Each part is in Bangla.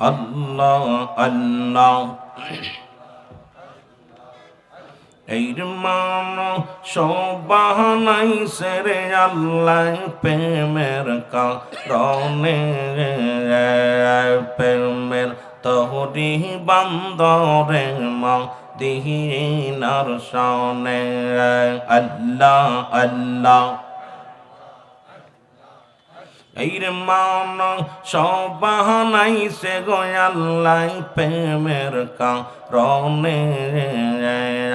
আল্লাহ আল্লাহ এই মান সবাহানাই সেরে আল্লাহ প্রেমের কারণে প্রেমের তহরি বান্দরে মা দিহিনার সনে আল্লাহ আল্লাহ এইর মান সবাহাই সে গোয়াল্লাই প্রেমের কারণে।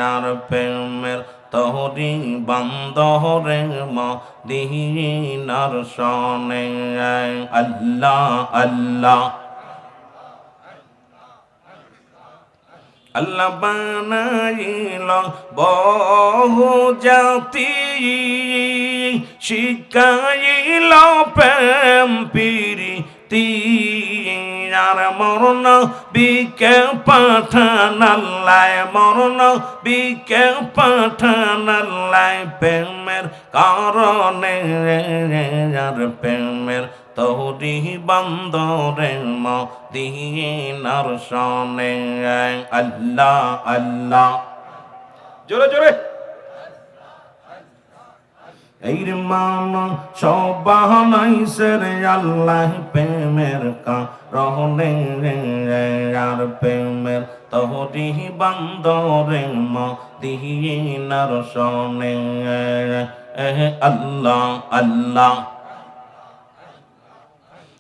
আর প্রেমের তহরি বান্দরে মা দিহিনার সনে। আল্লাহ আল্লাহ। আল্লাহ বানাইল বহু জাতি শিখাইল প্রেম পিরিতি। আর মরণ বিকে পাঠান আল্লাহ মরণ বিকে পাঠান আল্লাহ প্রেমের কারণে, আর প্রেমের তহরি বন্দরে মদিনার সনে আল্লাহ আল্লাহ। জোরে জোরে। এই মান সবাহানাই সেরে আল্লাহ প্রেমের কারণে। আর প্রেমের তহরি বন্দরে মদিনার সনে আল্লাহ আল্লাহ।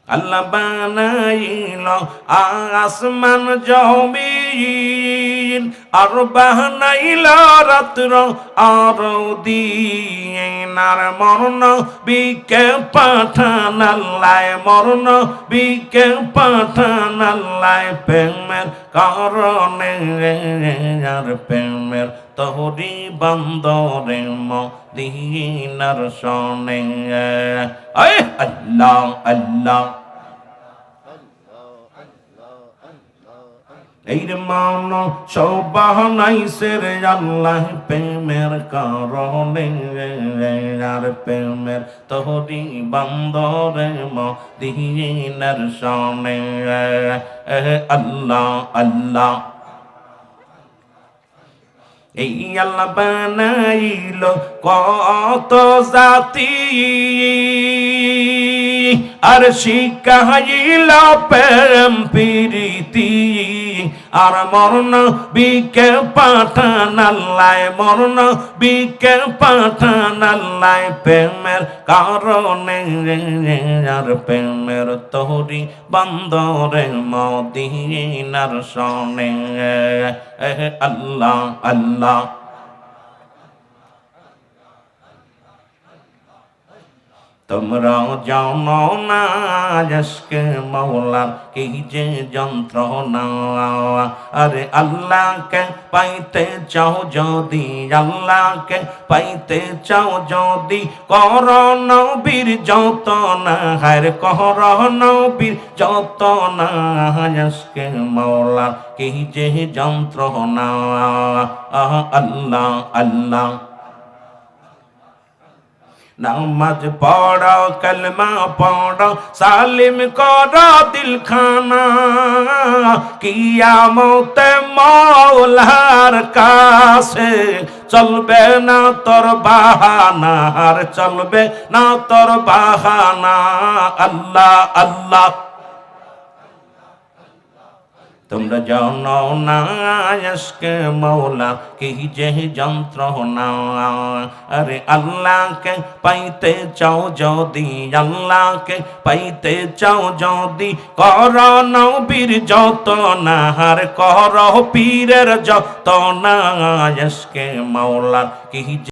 আল্লাহ বানাইল আসমান জমিন, আর বানাইল রাত্র, আর দিন মরণ, বিকে পাঠান আল্লাহ মরণ, বিকে পাঠান আল্লাহ প্রেমের কারণে, আর প্রেমের তহরি বন্দরে মদিনার সনে। আয় আল্লাহ আল্লাহ। এই মান সবাহানাই সেরে আল্লাহ প্রেমের কারণে। আর প্রেমের তহরি বান্দরে মদিনার সনে আল্লাহ আল্লাহ এই আল্লাহ বানাইল কত জাতি। আর শিখাইল প্রেম প্রীতি। আর মরণ বিকে পাঠান আল্লাহ, মরণ বিকে পাঠান আল্লাহ প্রেমের কারণে। আর প্রেমের তহরি বন্দরে মদিনার সনে। আল্লাহ আল্লাহ now তোমরা জানো না, আজকে মৌলার কি যে যন্ত্রণা। আরে আল্লাহকে পাইতে চাও যদি, আল্লাহকে পাইতে চাও যদি কর নবীর যত না হার কর নবীর যত না আজকে মৌলার কি যে যন্ত্রণা। আল্লাহ আল্লাহ। নামাজ পড়াও, কলমা পড়াও, সালিম দিল খানা কিয়ামত মৌলার কাছে চলবে না তোর বাহানা, আর চলবে না তোর বাহানা। আল্লাহ আল্লাহ। তোমরা জানো না আজকে মৌলা কি যে যন্ত্রণা আরে আল্লাহকে পাইতে চাও যদি, আল্লাহকে পাইতে চাও যদি, কর নবীর যত না আর কর পীরের যত না আজকে মৌলার কি